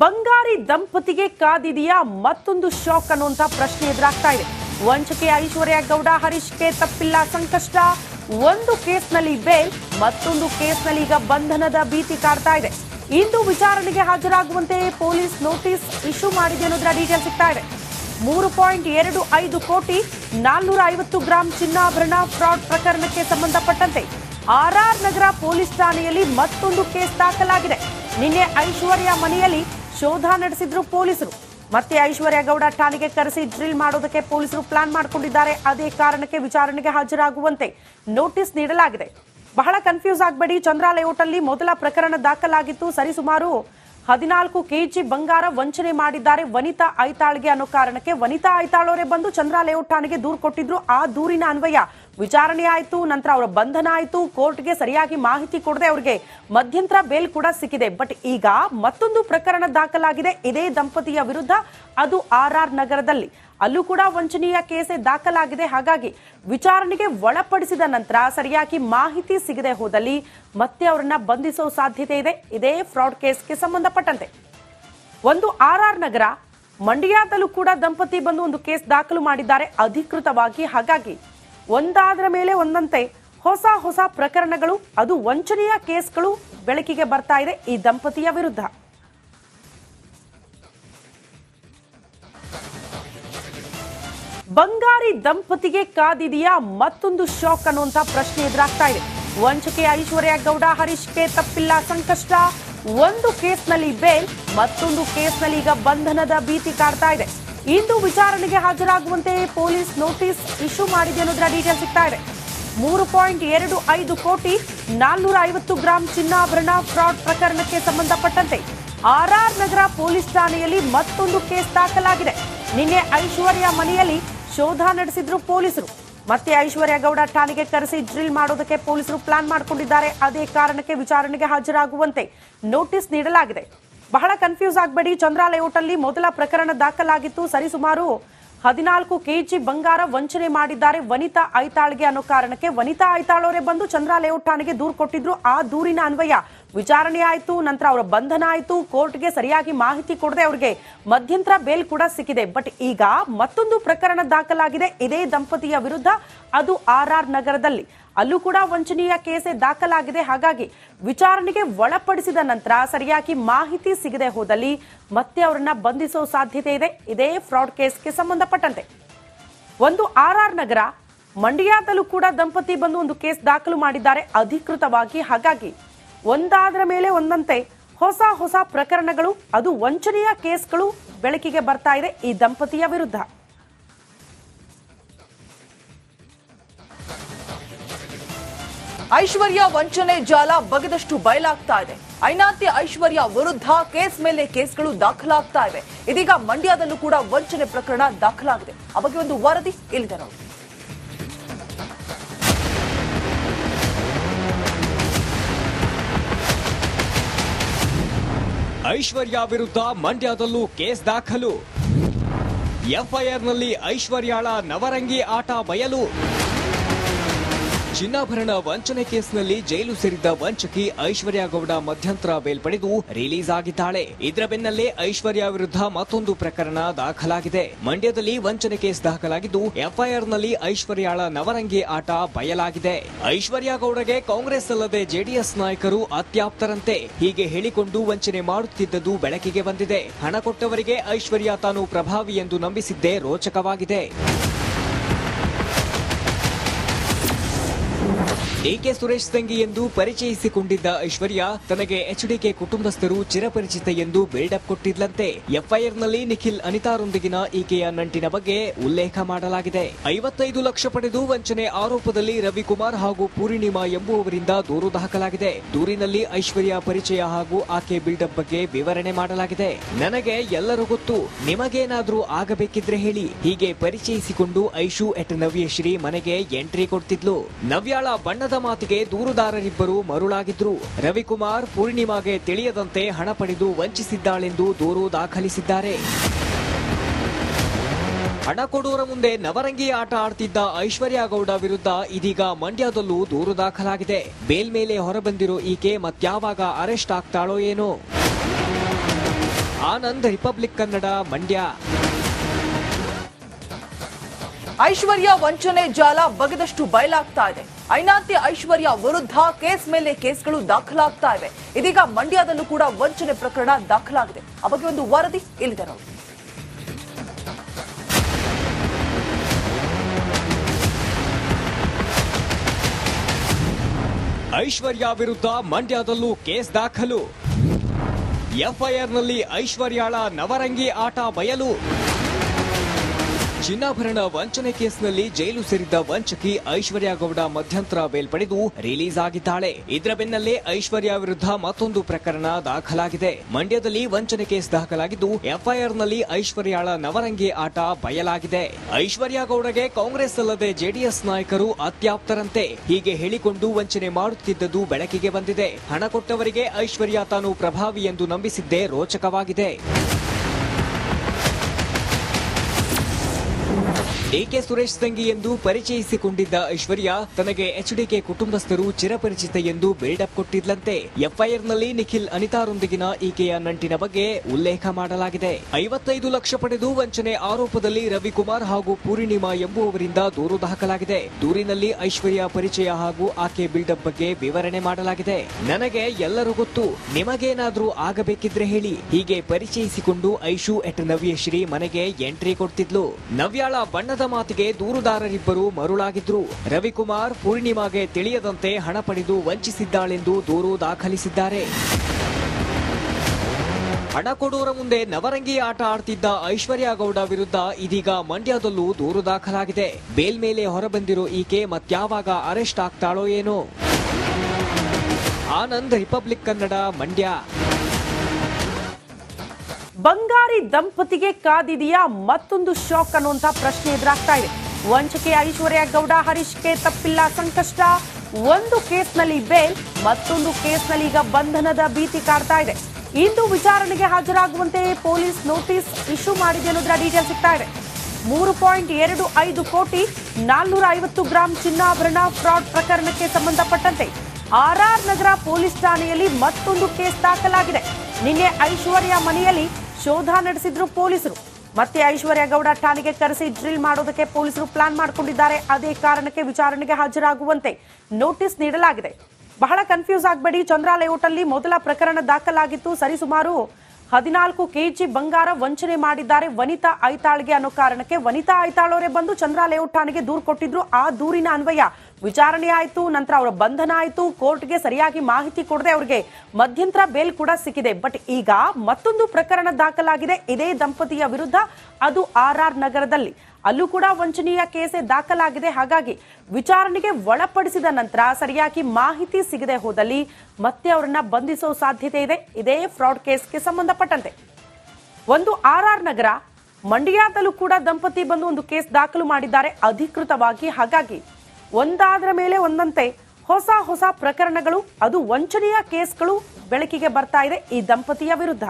ಬಂಗಾರಿ ದಂಪತಿಗೆ ಕಾದಿದೆಯಾ ಮತ್ತೊಂದು ಶಾಕ್ ಅನ್ನುವಂತ ಪ್ರಶ್ನೆ ಎದುರಾಗ್ತಾ ಇದೆ. ವಂಚಕೆ ಐಶ್ವರ್ಯ ಗೌಡ ಹರೀಶ್ಗೆ ತಪ್ಪಿಲ್ಲ ಸಂಕಷ್ಟ. ಒಂದು ಕೇಸ್ನಲ್ಲಿ ಬೇಲ್ ಮತ್ತೊಂದು ಕೇಸ್ನಲ್ಲಿ ಈಗ ಬಂಧನದ ಭೀತಿ ಕಾಡ್ತಾ ಇದೆ. ಇಂದು ವಿಚಾರಣೆಗೆ ಹಾಜರಾಗುವಂತೆ ಪೊಲೀಸ್ ನೋಟಿಸ್ ಇಶ್ಯೂ ಮಾಡಿದೆ ಅನ್ನೋದರ ಡೀಟೇಲ್ ಸಿಗ್ತಾ ಇದೆ. ಮೂರು ಪಾಯಿಂಟ್ ಎರಡು ಐದು ಕೋಟಿ ನಾಲ್ನೂರ ಐವತ್ತು ಗ್ರಾಂ ಚಿನ್ನಾಭರಣ ಫ್ರಾಡ್ ಪ್ರಕರಣಕ್ಕೆ ಸಂಬಂಧಪಟ್ಟಂತೆ ಆರ್ಆರ್ ನಗರ ಪೊಲೀಸ್ ಠಾಣೆಯಲ್ಲಿ ಮತ್ತೊಂದು ಕೇಸ್ ದಾಖಲಾಗಿದೆ. ನಿನ್ನೆ ಐಶ್ವರ್ಯ ಮನೆಯಲ್ಲಿ ಶೋಧ ನಡೆಸಿದ್ರು ಪೊಲೀಸರು. ಮತ್ತೆ ಐಶ್ವರ್ಯ ಗೌಡ ಠಾಣೆಗೆ ಕರೆಸಿ ಡ್ರಿಲ್ ಮಾಡೋದಕ್ಕೆ ಪೊಲೀಸರು ಪ್ಲಾನ್ ಮಾಡಿಕೊಂಡಿದ್ದಾರೆ. ಅದೇ ಕಾರಣಕ್ಕೆ ವಿಚಾರಣೆಗೆ ಹಾಜರಾಗುವಂತೆ ನೋಟಿಸ್ ನೀಡಲಾಗಿದೆ. ಬಹಳ ಕನ್ಫ್ಯೂಸ್ ಆಗಬೇಡಿ. ಚಂದ್ರಾಲಯ ಅಲ್ಲಿ ಮೊದಲ ಪ್ರಕರಣ ದಾಖಲಾಗಿತ್ತು. ಸರಿಸುಮಾರು ಹದಿನಾಲ್ಕು ಕೆಜಿ ಬಂಗಾರ ವಂಚನೆ ಮಾಡಿದ್ದಾರೆ ವನಿತಾ ಐತಾಳ್ಗೆ ಅನ್ನೋ ಕಾರಣಕ್ಕೆ ವನಿತಾ ಐತಾಳವರೇ ಬಂದು ಚಂದ್ರ ಲೇಔಟ್ ಠಾಣೆಗೆ ದೂರು ಕೊಟ್ಟಿದ್ರು. ಆ ದೂರಿನ ಅನ್ವಯ ವಿಚಾರಣೆ ಆಯಿತು, ನಂತರ ಅವರ ಬಂಧನ ಆಯಿತು, ಕೋರ್ಟ್ಗೆ ಸರಿಯಾಗಿ ಮಾಹಿತಿ ಕೊಡದೆ ಅವರಿಗೆ ಮಧ್ಯಂತರ ಬೇಲ್ ಕೂಡ ಸಿಕ್ಕಿದೆ. ಬಟ್ ಈಗ ಮತ್ತೊಂದು ಪ್ರಕರಣ ದಾಖಲಾಗಿದೆ. ಇದೇ ದಂಪತಿಯ ವಿರುದ್ಧ ಅದು ಆರ್ ಆರ್ ನಗರದಲ್ಲಿ. ಅಲ್ಲೂ ಕೂಡ ವಂಚನೀಯ ಕೇಸೆ ದಾಖಲಾಗಿದೆ. ಹಾಗಾಗಿ ವಿಚಾರಣೆಗೆ ಒಳಪಡಿಸಿದ ನಂತರ ಸರಿಯಾಗಿ ಮಾಹಿತಿ ಸಿಗದೆ ಹೋದಲ್ಲಿ ಮತ್ತೆ ಅವರನ್ನ ಬಂಧಿಸೋ ಸಾಧ್ಯತೆ ಇದೆ. ಇದೇ ಫ್ರಾಡ್ ಕೇಸ್ಗೆ ಸಂಬಂಧಪಟ್ಟಂತೆ. ಒಂದು ಆರ್ ಆರ್ ನಗರ, ಮಂಡ್ಯದಲ್ಲೂ ಕೂಡ ದಂಪತಿ ಬಂದು ಒಂದು ಕೇಸ್ ದಾಖಲು ಮಾಡಿದ್ದಾರೆ ಅಧಿಕೃತವಾಗಿ. ಹಾಗಾಗಿ ಒಂದಾದ್ರ ಮೇಲೆ ಒಂದಂತೆ ಹೊಸ ಹೊಸ ಪ್ರಕರಣಗಳು, ಅದು ವಂಚನೆಯ ಕೇಸ್ಗಳು ಬೆಳಕಿಗೆ ಬರ್ತಾ ಇದೆ ಈ ದಂಪತಿಯ ವಿರುದ್ಧ. ಬಂಗಾರಿ ದಂಪತಿಗೆ ಕಾದಿದೆಯಾ ಮತ್ತೊಂದು ಶಾಕ್ ಅನ್ನುವಂತ ಪ್ರಶ್ನೆ ಎದುರಾಗ್ತಾ ಇದೆ. ವಂಚಕೆ ಐಶ್ವರ್ಯ ಗೌಡ ಹರೀಶ್ಗೆ ತಪ್ಪಿಲ್ಲ, ಸಂಕಷ್ಟ. ಒಂದು ಕೇಸ್ನಲ್ಲಿ ಬೇಲ್ ಮತ್ತೊಂದು ಕೇಸ್ನಲ್ಲಿ ಈಗ ಬಂಧನದ ಭೀತಿ ಕಾಡ್ತಾ ಇದೆ. ಇಂದು ವಿಚಾರಣೆಗೆ ಹಾಜರಾಗುವಂತೆ ಪೊಲೀಸ್ ನೋಟಿಸ್ ಇಶ್ಯೂ ಮಾಡಿದೆ ಅನ್ನೋದರ ಡೀಟೇಲ್ ಸಿಗ್ತಾ ಇದೆ. ಮೂರು ಪಾಯಿಂಟ್ ಎರಡು ಐದು ಕೋಟಿ ನಾಲ್ನೂರ ಐವತ್ತು ಗ್ರಾಂ ಚಿನ್ನಾಭರಣ ಫ್ರಾಡ್ ಪ್ರಕರಣಕ್ಕೆ ಸಂಬಂಧಪಟ್ಟಂತೆ ಆರ್ಆರ್ ನಗರ ಪೊಲೀಸ್ ಠಾಣೆಯಲ್ಲಿ ಮತ್ತೊಂದು ಕೇಸ್ ದಾಖಲಾಗಿದೆ. ನಿನ್ನೆ ಐಶ್ವರ್ಯ ಮನೆಯಲ್ಲಿ ಶೋಧ ನಡೆಸಿದ್ರು ಪೊಲೀಸರು. ಮತ್ತೆ ಐಶ್ವರ್ಯ ಗೌಡ ಠಾಣೆಗೆ ಕರೆಸಿ ಡ್ರಿಲ್ ಮಾಡೋದಕ್ಕೆ ಪೊಲೀಸರು ಪ್ಲಾನ್ ಮಾಡಿಕೊಂಡಿದ್ದಾರೆ. ಅದೇ ಕಾರಣಕ್ಕೆ ವಿಚಾರಣೆಗೆ ಹಾಜರಾಗುವಂತೆ ನೋಟಿಸ್ ನೀಡಲಾಗಿದೆ. ಬಹಳ ಕನ್ಫ್ಯೂಸ್ ಆಗಬೇಡಿ. ಚಂದ್ರ ಲೇಔಟ್ ಅಲ್ಲಿ ಮೊದಲ ಪ್ರಕರಣ ದಾಖಲಾಗಿತ್ತು. ಸರಿಸುಮಾರು ಹದಿನಾಲ್ಕು ಕೆಜಿ ಬಂಗಾರ ವಂಚನೆ ಮಾಡಿದ್ದಾರೆ ವನಿತಾ ಐತಾಳ್ಗೆ ಅನ್ನೋ ಕಾರಣಕ್ಕೆ ವನಿತಾ ಐತಾಳವರೇ ಬಂದು ಚಂದ್ರ ಲೇಔಟ್ ಠಾಣೆಗೆ ದೂರು ಕೊಟ್ಟಿದ್ರು. ಆ ದೂರಿನ ಅನ್ವಯ ವಿಚಾರಣೆ ಆಯಿತು, ನಂತರ ಅವರ ಬಂಧನ ಆಯಿತು, ಕೋರ್ಟ್ಗೆ ಸರಿಯಾಗಿ ಮಾಹಿತಿ ಕೊಡದೆ ಅವರಿಗೆ ಮಧ್ಯಂತರ ಬೇಲ್ ಕೂಡ ಸಿಕ್ಕಿದೆ. ಬಟ್ ಈಗ ಮತ್ತೊಂದು ಪ್ರಕರಣ ದಾಖಲಾಗಿದೆ. ಇದೇ ದಂಪತಿಯ ವಿರುದ್ಧ, ಅದು ಆರ್ ಆರ್ ನಗರದಲ್ಲಿ. ಅಲ್ಲೂ ಕೂಡ ವಂಚನೀಯ ಕೇಸೆ ದಾಖಲಾಗಿದೆ. ಹಾಗಾಗಿ ವಿಚಾರಣೆಗೆ ಒಳಪಡಿಸಿದ ನಂತರ ಸರಿಯಾಗಿ ಮಾಹಿತಿ ಸಿಗದೆ ಹೋದಲ್ಲಿ ಮತ್ತೆ ಅವರನ್ನ ಬಂಧಿಸೋ ಸಾಧ್ಯತೆ ಇದೆ. ಇದೇ ಫ್ರಾಡ್ ಕೇಸ್ಗೆ ಸಂಬಂಧಪಟ್ಟಂತೆ. ಒಂದು ಆರ್ ಆರ್ ನಗರ, ಮಂಡ್ಯದಲ್ಲೂ ಕೂಡ ದಂಪತಿ ಬಂದು ಒಂದು ಕೇಸ್ ದಾಖಲು ಮಾಡಿದ್ದಾರೆ ಅಧಿಕೃತವಾಗಿ. ಹಾಗಾಗಿ ಒಂದಾದ್ರ ಮೇಲೆ ಒಂದಂತೆ ಹೊಸ ಹೊಸ ಪ್ರಕರಣಗಳು, ಅದು ವಂಚನೆಯ ಕೇಸ್ಗಳು ಬೆಳಕಿಗೆ ಬರ್ತಾ ಇದೆ ಈ ದಂಪತಿಯ ವಿರುದ್ಧ. ಐಶ್ವರ್ಯ ವಂಚನೆ ಜಾಲ ಬಗೆದಷ್ಟು ಬಯಲಾಗ್ತಾ ಇದೆ. ಐನಾತಿ ಐಶ್ವರ್ಯ ವಿರುದ್ಧ ಕೇಸ್ ಮೇಲೆ ಕೇಸ್ಗಳು ದಾಖಲಾಗ್ತಾ ಇವೆ. ಇದೀಗ ಮಂಡ್ಯದಲ್ಲೂ ಕೂಡ ವಂಚನೆ ಪ್ರಕರಣ ದಾಖಲಾಗಿದೆ. ಆ ಬಗ್ಗೆ ಒಂದು ವರದಿ ಇಲ್ಲಿದೆ ನಾವು ಐಶ್ವರ್ಯ ವಿರುದ್ಧ ಮಂಡ್ಯದಲ್ಲೂ ಕೇಸ್ ದಾಖಲು. ಎಫ್ಐಆರ್ನಲ್ಲಿ ಐಶ್ವರ್ಯಾಳ ನವರಂಗಿ ಆಟ ಬಯಲು. ಚಿನ್ನಾಭರಣ ವಂಚನೆ ಕೇಸ್ನಲ್ಲಿ ಜೈಲು ಸೇರಿದ್ದ ವಂಚಕಿ ಐಶ್ವರ್ಯ ಗೌಡ ಮಧ್ಯಂತರ ಬೇಲ್ ಪಡೆದು ರಿಲೀಸ್ ಆಗಿದ್ದಾಳೆ. ಇದರ ಬೆನ್ನಲ್ಲೇ ಐಶ್ವರ್ಯ ವಿರುದ್ಧ ಮತ್ತೊಂದು ಪ್ರಕರಣ ದಾಖಲಾಗಿದೆ. ಮಂಡ್ಯದಲ್ಲಿ ವಂಚನೆ ಕೇಸ್ ದಾಖಲಾಗಿದ್ದು, ಎಫ್ಐಆರ್ನಲ್ಲಿ ಐಶ್ವರ್ಯಾಳ ನವರಂಗಿ ಆಟ ಬಯಲಾಗಿದೆ. ಐಶ್ವರ್ಯ ಗೌಡಗೆ ಕಾಂಗ್ರೆಸ್ ಅಲ್ಲದೆ ಜೆಡಿಎಸ್ ನಾಯಕರು ಅತ್ಯಾಪ್ತರಂತೆ. ಹೀಗೆ ಹೇಳಿಕೊಂಡು ವಂಚನೆ ಮಾಡುತ್ತಿದ್ದದ್ದು ಬೆಳಕಿಗೆ ಬಂದಿದೆ. ಹಣ ಕೊಟ್ಟವರಿಗೆ ಐಶ್ವರ್ಯ ತಾನು ಪ್ರಭಾವಿ ಎಂದು ನಂಬಿಸಿದ್ದೇ ರೋಚಕವಾಗಿದೆ. ಡಿಕೆ ಸುರೇಶ್ ತಂಗಿ ಎಂದು ಪರಿಚಯಿಸಿಕೊಂಡಿದ್ದ ಐಶ್ವರ್ಯ ತನಗೆ ಎಚ್ಡಿಕೆ ಕುಟುಂಬಸ್ಥರು ಚಿರಪರಿಚಿತ ಎಂದು ಬಿಲ್ಡಪ್ ಕೊಟ್ಟಿದ್ಲಂತೆ. ಎಫ್ಐಆರ್ನಲ್ಲಿ ನಿಖಿಲ್ ಅನಿತಾರೊಂದಿಗಿನ ಈಕೆಯ ನಂಟಿನ ಬಗ್ಗೆ ಉಲ್ಲೇಖ ಮಾಡಲಾಗಿದೆ. ಐವತ್ತೈದು ಲಕ್ಷ ಪಡೆದು ವಂಚನೆ ಆರೋಪದಲ್ಲಿ ರವಿಕುಮಾರ್ ಹಾಗೂ ಪೂರ್ಣಿಮಾ ಎಂಬುವವರಿಂದ ದೂರು ದಾಖಲಾಗಿದೆ. ದೂರಿನಲ್ಲಿ ಐಶ್ವರ್ಯ ಪರಿಚಯ ಹಾಗೂ ಆಕೆ ಬಿಲ್ಡಪ್ ಬಗ್ಗೆ ವಿವರಣೆ ಮಾಡಲಾಗಿದೆ. ನನಗೆ ಎಲ್ಲರೂ ಗೊತ್ತು, ನಿಮಗೇನಾದ್ರೂ ಆಗಬೇಕಿದ್ರೆ ಹೇಳಿ. ಹೀಗೆ ಪರಿಚಯಿಸಿಕೊಂಡು ಐಶು ಎಟ್ ನವ್ಯಶ್ರೀ ಮನೆಗೆ ಎಂಟ್ರಿ ಕೊಡ್ತಿದ್ಲು. ನವ್ಯಾಳ ಬಣ್ಣದ ಮಾತಿಗೆ ದೂರುದಾರರಿಬ್ಬರು ಮರುಳಾಗಿದ್ರು. ರವಿಕುಮಾರ್ ಪೂರ್ಣಿಮಾಗೆ ತಿಳಿಯದಂತೆ ಹಣ ಪಡೆದು ವಂಚಿಸಿದ್ದಾಳೆಂದು ದೂರು ದಾಖಲಿಸಿದ್ದಾರೆ. ಹಣ ಕೊಡುವರ ಮುಂದೆ ನವರಂಗಿ ಆಟ ಆಡ್ತಿದ್ದ ಐಶ್ವರ್ಯ ಗೌಡ ವಿರುದ್ಧ ಇದೀಗ ಮಂಡ್ಯದಲ್ಲೂ ದೂರು ದಾಖಲಾಗಿದೆ. ಬೇಲ್ ಮೇಲೆ ಹೊರಬಂದಿರೋ ಈಕೆ ಮತ್ಯಾವಾಗ ಅರೆಸ್ಟ್ ಆಗ್ತಾಳೋ ಏನೋ. ಆನಂದ್ ರಿಪಬ್ಲಿಕ್ ಕನ್ನಡ, ಮಂಡ್ಯ. ಐಶ್ವರ್ಯ ವಂಚನೆ ಜಾಲ ಬಗೆದಷ್ಟು ಬಯಲಾಗ್ತಾ ಇದೆ. ಐನಾತಿ ಐಶ್ವರ್ಯ ವಿರುದ್ಧ ಕೇಸ್ ಮೇಲೆ ಕೇಸ್ಗಳು ದಾಖಲಾಗ್ತಾ ಇವೆ. ಇದೀಗ ಮಂಡ್ಯದಲ್ಲೂ ಕೂಡ ವಂಚನೆ ಪ್ರಕರಣ ದಾಖಲಾಗಿದೆ. ಆ ಬಗ್ಗೆ ಒಂದು ವರದಿ ಇಲ್ಲಿದೆ ನೋಡಿ. ಐಶ್ವರ್ಯ ವಿರುದ್ಧ ಮಂಡ್ಯದಲ್ಲೂ ಕೇಸ್ ದಾಖಲು. ಎಫ್ಐಆರ್ನಲ್ಲಿ ಐಶ್ವರ್ಯಾಳ ನವರಂಗಿ ಆಟ ಬಯಲು. ಚಿನ್ನಾಭರಣ ವಂಚನೆ ಕೇಸ್ನಲ್ಲಿ ಜೈಲು ಸೇರಿದ್ದ ವಂಚಕಿ ಐಶ್ವರ್ಯ ಗೌಡ ಮಧ್ಯಂತರ ಬೇಲ್ ಪಡೆದು ರಿಲೀಸ್ ಆಗಿದ್ದಾಳೆ. ಇದರ ಬೆನ್ನಲ್ಲೇ ಐಶ್ವರ್ಯ ವಿರುದ್ಧ ಮತ್ತೊಂದು ಪ್ರಕರಣ ದಾಖಲಾಗಿದೆ. ಮಂಡ್ಯದಲ್ಲಿ ವಂಚನೆ ಕೇಸ್ ದಾಖಲಾಗಿದ್ದು, ಎಫ್ಐಆರ್ನಲ್ಲಿ ಐಶ್ವರ್ಯಾಳ ನವರಂಗಿ ಆಟ ಬಯಲಾಗಿದೆ. ಐಶ್ವರ್ಯ ಗೌಡಗೆ ಕಾಂಗ್ರೆಸ್ ಅಲ್ಲದೆ ಜೆಡಿಎಸ್ ನಾಯಕರು ಅತ್ಯಾಪ್ತರಂತೆ. ಹೀಗೆ ಹೇಳಿಕೊಂಡು ವಂಚನೆ ಮಾಡುತ್ತಿದ್ದದ್ದು ಬೆಳಕಿಗೆ ಬಂದಿದೆ. ಹಣ ಕೊಟ್ಟವರಿಗೆ ಐಶ್ವರ್ಯ ತಾನು ಪ್ರಭಾವಿ ಎಂದು ನಂಬಿಸಿದ್ದೇ ರೋಚಕವಾಗಿದೆ. ಡಿಕೆ ಸುರೇಶ್ ತಂಗಿ ಎಂದು ಪರಿಚಯಿಸಿಕೊಂಡಿದ್ದ ಐಶ್ವರ್ಯ ತನಗೆ ಎಚ್ಡಿಕೆ ಕುಟುಂಬಸ್ಥರು ಚಿರಪರಿಚಿತ ಎಂದು ಬಿಲ್ಡಪ್ ಕೊಟ್ಟಿದ್ಲಂತೆ. ಎಫ್ಐಆರ್ನಲ್ಲಿ ನಿಖಿಲ್ ಅನಿತಾರೊಂದಿಗಿನ ಈಕೆಯ ನಂಟಿನ ಬಗ್ಗೆ ಉಲ್ಲೇಖ ಮಾಡಲಾಗಿದೆ. ಐವತ್ತೈದು ಲಕ್ಷ ಪಡೆದು ವಂಚನೆ ಆರೋಪದಲ್ಲಿ ರವಿಕುಮಾರ್ ಹಾಗೂ ಪೂರ್ಣಿಮಾ ಎಂಬುವವರಿಂದ ದೂರು ದಾಖಲಾಗಿದೆ. ದೂರಿನಲ್ಲಿ ಐಶ್ವರ್ಯ ಪರಿಚಯ ಹಾಗೂ ಆಕೆ ಬಿಲ್ಡಪ್ ಬಗ್ಗೆ ವಿವರಣೆ ಮಾಡಲಾಗಿದೆ. ನನಗೆ ಎಲ್ಲರೂ ಗೊತ್ತು. ನಿಮಗೇನಾದ್ರೂ ಆಗಬೇಕಿದ್ರೆ ಹೇಳಿ. ಹೀಗೆ ಪರಿಚಯಿಸಿಕೊಂಡು ಐಶು ಎಟ್ ನವ್ಯಶ್ರೀ ಮನೆಗೆ ಎಂಟ್ರಿ ಕೊಡ್ತಿದ್ಲು. ನವ್ಯಾಳ ಬಣ್ಣದ ಮಾತಿಗೆ ದೂರುದಾರರಿಬ್ಬರು ಮರುಳಾಗಿದ್ರು. ರವಿಕುಮಾರ್ ಪೂರ್ಣಿಮಾಗೆ ತಿಳಿಯದಂತೆ ಹಣ ಪಡೆದು ವಂಚಿಸಿದ್ದಾಳೆಂದು ದೂರು ದಾಖಲಿಸಿದ್ದಾರೆ. ಹಣ ಕೊಡೋರ ಮುಂದೆ ನವರಂಗಿ ಆಟ ಆಡ್ತಿದ್ದ ಐಶ್ವರ್ಯ ಗೌಡ ವಿರುದ್ಧ ಇದೀಗ ಮಂಡ್ಯದಲ್ಲೂ ದೂರು ದಾಖಲಾಗಿದೆ. ಬೇಲ್ ಮೇಲೆ ಹೊರಬಂದಿರೋ ಈಕೆ ಮತ್ಯಾವಾಗ ಅರೆಸ್ಟ್ ಆಗ್ತಾಳೋ ಏನೋ. ಆನಂದ್ ರಿಪಬ್ಲಿಕ್ ಕನ್ನಡ, ಮಂಡ್ಯ. ಬಂಗಾರಿ ದಂಪತಿಗೆ ಕಾದಿದೆಯಾ ಮತ್ತೊಂದು ಶಾಕ್ ಅನ್ನುವಂತ ಪ್ರಶ್ನೆ ಎದುರಾಗ್ತಾ ಇದೆ. ವಂಚಕೆ ಐಶ್ವರ್ಯ ಗೌಡ ಹರೀಶ್ಗೆ ತಪ್ಪಿಲ್ಲ ಸಂಕಷ್ಟ. ಒಂದು ಕೇಸ್ನಲ್ಲಿ ಬೇಲ್ ಮತ್ತೊಂದು ಕೇಸ್ನಲ್ಲಿ ಈಗ ಬಂಧನದ ಭೀತಿ ಕಾಡ್ತಾ ಇದೆ. ಇಂದು ವಿಚಾರಣೆಗೆ ಹಾಜರಾಗುವಂತೆ ಪೊಲೀಸ್ ನೋಟಿಸ್ ಇಶ್ಯೂ ಮಾಡಿದೆ ಅನ್ನೋದರ ಡೀಟೇಲ್ ಸಿಗ್ತಾ ಇದೆ. ಮೂರು ಪಾಯಿಂಟ್ ಎರಡು ಐದು ಕೋಟಿ ನಾಲ್ನೂರ ಐವತ್ತು ಗ್ರಾಂ ಚಿನ್ನಾಭರಣ ಫ್ರಾಡ್ ಪ್ರಕರಣಕ್ಕೆ ಸಂಬಂಧಪಟ್ಟಂತೆ ಆರ್ ಆರ್ ನಗರ ಪೊಲೀಸ್ ಠಾಣೆಯಲ್ಲಿ ಮತ್ತೊಂದು ಕೇಸ್ ದಾಖಲಾಗಿದೆ. ನಿನ್ನೆ ಐಶ್ವರ್ಯ ಮನೆಯಲ್ಲಿ ಶೋಧ ನಡೆಸಿದ್ರು ಪೊಲೀಸರು. ಮತ್ತೆ ಐಶ್ವರ್ಯ ಗೌಡ ಠಾಣೆಗೆ ಕರೆಸಿ ಡ್ರಿಲ್ ಮಾಡೋದಕ್ಕೆ ಪೊಲೀಸರು ಪ್ಲಾನ್ ಮಾಡಿಕೊಂಡಿದ್ದಾರೆ. ಅದೇ ಕಾರಣಕ್ಕೆ ವಿಚಾರಣೆಗೆ ಹಾಜರಾಗುವಂತೆ ನೋಟಿಸ್ ನೀಡಲಾಗಿದೆ. ಬಹಳ ಕನ್ಫ್ಯೂಸ್ ಆಗಬೇಡಿ. ಚಂದ್ರ ಲೇಔಟ್ ಅಲ್ಲಿ ಮೊದಲ ಪ್ರಕರಣ ದಾಖಲಾಗಿತ್ತು. ಸರಿಸುಮಾರು ಹದಿನಾಲ್ಕು ಕೆಜಿ ಬಂಗಾರ ವಂಚನೆ ಮಾಡಿದ್ದಾರೆ ವನಿತಾ ಐತಾಳ್ಗೆ ಅನ್ನೋ ಕಾರಣಕ್ಕೆ. ವನಿತಾ ಐತಾಳವರೇ ಬಂದು ಚಂದ್ರ ಲೇಔಟ್ ಠಾಣೆಗೆ ದೂರು ಕೊಟ್ಟಿದ್ರು. ಆ ದೂರಿನ ಅನ್ವಯ ವಿಚಾರಣೆ ಆಯಿತು, ನಂತರ ಅವರ ಬಂಧನ ಆಯಿತು. ಕೋರ್ಟ್ಗೆ ಸರಿಯಾಗಿ ಮಾಹಿತಿ ಕೊಡದೆ ಅವರಿಗೆ ಮಧ್ಯಂತರ ಬೇಲ್ ಕೂಡ ಸಿಕ್ಕಿದೆ. ಬಟ್ ಈಗ ಮತ್ತೊಂದು ಪ್ರಕರಣ ದಾಖಲಾಗಿದೆ. ಇದೇ ದಂಪತಿಯ ವಿರುದ್ಧ. ಅದು ಆರ್ ಆರ್ ನಗರದಲ್ಲಿ. ಅಲ್ಲೂ ಕೂಡ ವಂಚನೀಯ ಕೇಸೆ ದಾಖಲಾಗಿದೆ. ಹಾಗಾಗಿ ವಿಚಾರಣೆಗೆ ಒಳಪಡಿಸಿದ ನಂತರ ಸರಿಯಾಗಿ ಮಾಹಿತಿ ಸಿಗದೆ ಹೋದಲ್ಲಿ ಮತ್ತೆ ಅವರನ್ನ ಬಂಧಿಸೋ ಸಾಧ್ಯತೆ ಇದೆ. ಇದೇ ಫ್ರಾಡ್ ಕೇಸ್ಗೆ ಸಂಬಂಧಪಟ್ಟಂತೆ. ಒಂದು ಆರ್ ಆರ್ ನಗರ, ಮಂಡ್ಯದಲ್ಲೂ ಕೂಡ ದಂಪತಿ ಬಂದು ಒಂದು ಕೇಸ್ ದಾಖಲು ಮಾಡಿದ್ದಾರೆ ಅಧಿಕೃತವಾಗಿ. ಹಾಗಾಗಿ ಒಂದಾದ್ರ ಮೇಲೆ ಒಂದಂತೆ ಹೊಸ ಹೊಸ ಪ್ರಕರಣಗಳು, ಅದು ವಂಚನೆಯ ಕೇಸ್ಗಳು ಬೆಳಕಿಗೆ ಬರ್ತಾ ಇದೆ ಈ ದಂಪತಿಯ ವಿರುದ್ಧ.